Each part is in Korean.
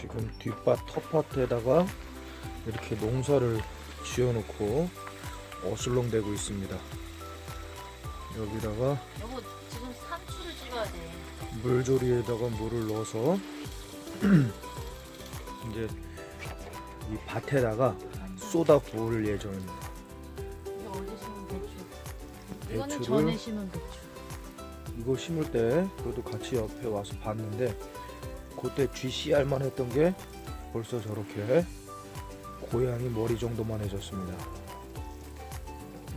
지금 뒷밭 텃밭에다가 이렇게 농사를 지어놓고 어슬렁대고 있습니다. 여기다가 여보 지금 상추를 찍어야 돼. 물조리에다가 물을 넣어서 이제 이 밭에다가 쏟아 부을 예정입니다. 이게 어제 심은 배추. 이거는 배추를- 전에 심은 배추. 이거 심을 때 그래도 같이 옆에 와서 봤는데 그때 GCR만 했던 게 벌써 저렇게 고양이 머리 정도만 해졌습니다.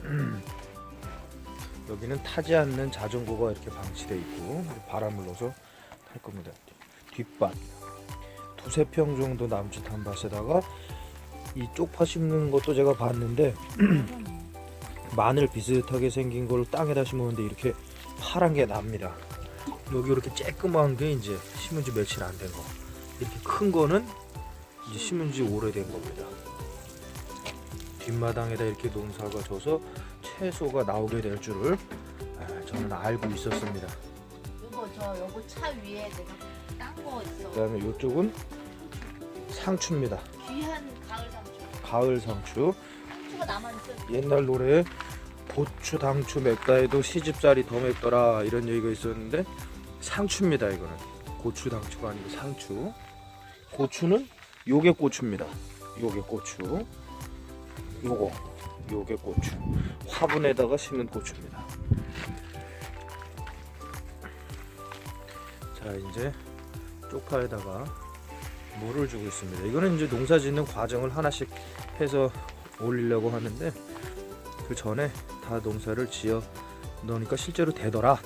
여기는 타지 않는 자전거가 이렇게 방치돼 있고 바람을 넣어서 탈 겁니다. 뒷밭 두세 평 정도 남짓한 밭에다가 이 쪽파 심는 것도 제가 봤는데 마늘 비슷하게 생긴 걸 땅에다 심었는데 이렇게 파란 게 납니다. 여기 이렇게 쬐끄만 게 이제 심은 지 며칠 안 된 거. 이렇게 큰 거는 이제 심은 지 오래된 겁니다. 뒷마당에다 이렇게 농사가 져서 채소가 나오게 될 줄을 아, 저는 알고 있었습니다. 여보 저 여보 차 위에 내가 딴 거 있어. 그다음에 이쪽은 상추입니다. 귀한 가을 상추. 가을 상추. 상추가 남아 있어. 옛날 노래에 고추 당추 맵다 해도 시집살이 더 맵더라 이런 얘기가 있었는데 상추입니다 이거는. 고추 당추가 아니고 상추. 고추는 요게 고추입니다. 요게 고추. 요거 요게 고추. 화분에다가 심는 고추입니다. 자 이제 쪽파에다가 물을 주고 있습니다. 이거는 이제 농사 짓는 과정을 하나씩 해서 올리려고 하는데 그 전에 다 농사를 지어 넣으니까 실제로 되더라.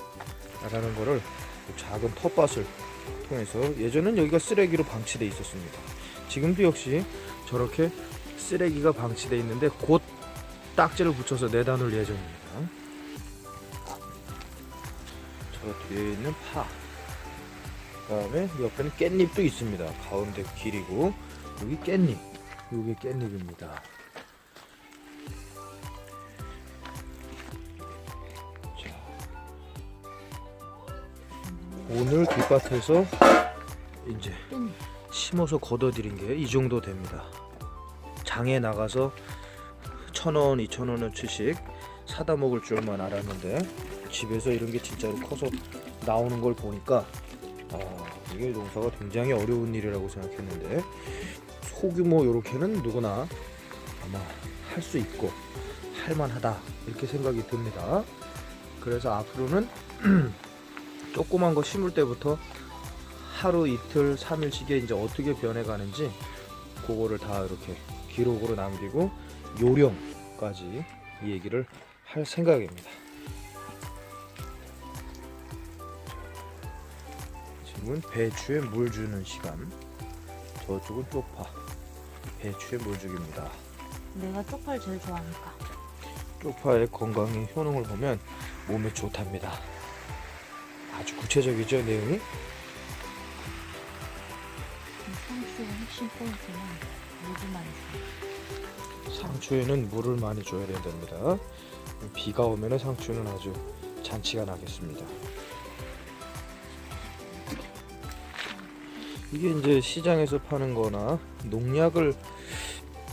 라는 거를 그 작은 텃밭을 통해서 예전엔 여기가 쓰레기로 방치돼 있었습니다. 지금도 역시 저렇게 쓰레기가 방치돼 있는데 곧 딱지를 붙여서 내다 놓을 예정입니다. 저 뒤에 있는 파. 그 다음에 옆에는 깻잎도 있습니다. 가운데 길이고 여기 깻잎. 여기 깻잎입니다 오늘 뒷밭에서 이제 깻잎. 심어서 걷어들인 게 이 정도 됩니다. 장에 나가서 천 원, 이천 원어치씩 사다 먹을 줄만 알았는데 집에서 이런 게 진짜로 커서 나오는 걸 보니까 아, 이게 농사가 굉장히 어려운 일이라고 생각했는데 소규모 요렇게는 누구나 아마 할 수 있고 할만하다 이렇게 생각이 듭니다. 그래서 앞으로는 조그만 거 심을 때부터 하루 이틀 3일씩에 이제 어떻게 변해가는지 그거를 다 이렇게 기록으로 남기고 요령까지 이 얘기를 할 생각입니다. 지금은 배추에 물 주는 시간. 저쪽은 쪽파. 배추에 물 주기입니다. 내가 쪽파를 제일 좋아하니까. 쪽파의 건강의 효능을 보면 몸에 좋답니다. 아주 구체적이죠 내용이? 상추의 핵심 포인트는 물만 있어. 상추에는 물을 많이 줘야 된답니다. 비가 오면 상추는 아주 잔치가 나겠습니다. 이게 이제 시장에서 파는 거나 농약을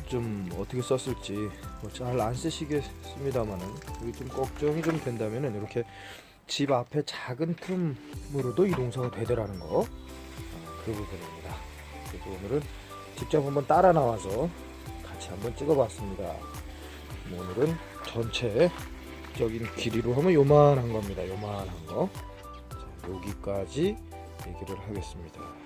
좀 어떻게 썼을지 뭐 잘 안 쓰시겠습니다만은 여기 좀 걱정이 좀 된다면은 이렇게 집 앞에 작은 틈으로도 이 농사가 되더라는 거 아, 그 부분입니다. 그래서 오늘은 직접 한번 따라 나와서 같이 한번 찍어봤습니다. 오늘은 전체적인 길이로 하면 요만한 겁니다. 요만한 거. 자, 여기까지 얘기를 하겠습니다.